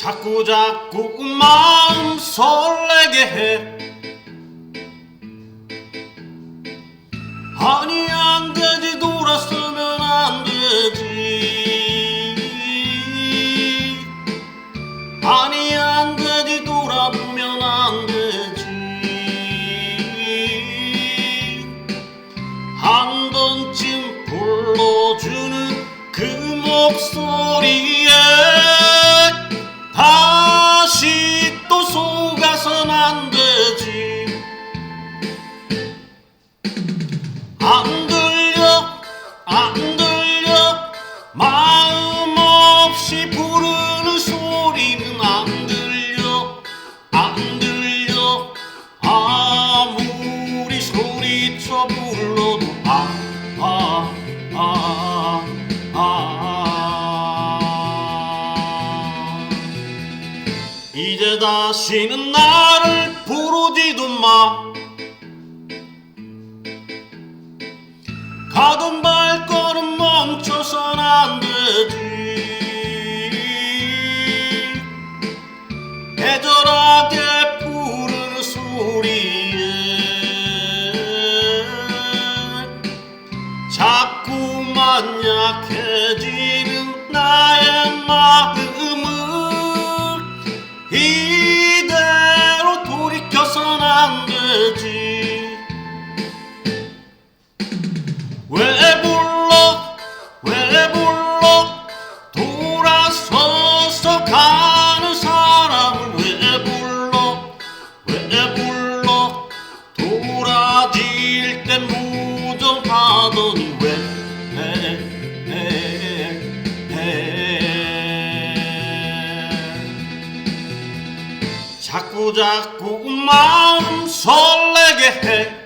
자꾸 자꾸 마음 설레게 해. 아니 안 되지 돌아서면 안 되지. 아니 안 되지 돌아보면 안 되지. 한 번쯤 불러주는 그 목소리에 다시 또 속아선 안 되지. 안 들려 안 들려. 마음 없이 이제 다시는 나를 부르지도 마. 가던 발걸음 멈춰선 안 되지. 애절하게 부르는 소리에 자꾸만 약해지는 나의 마음을 자꾸 자꾸 마음 설레게 해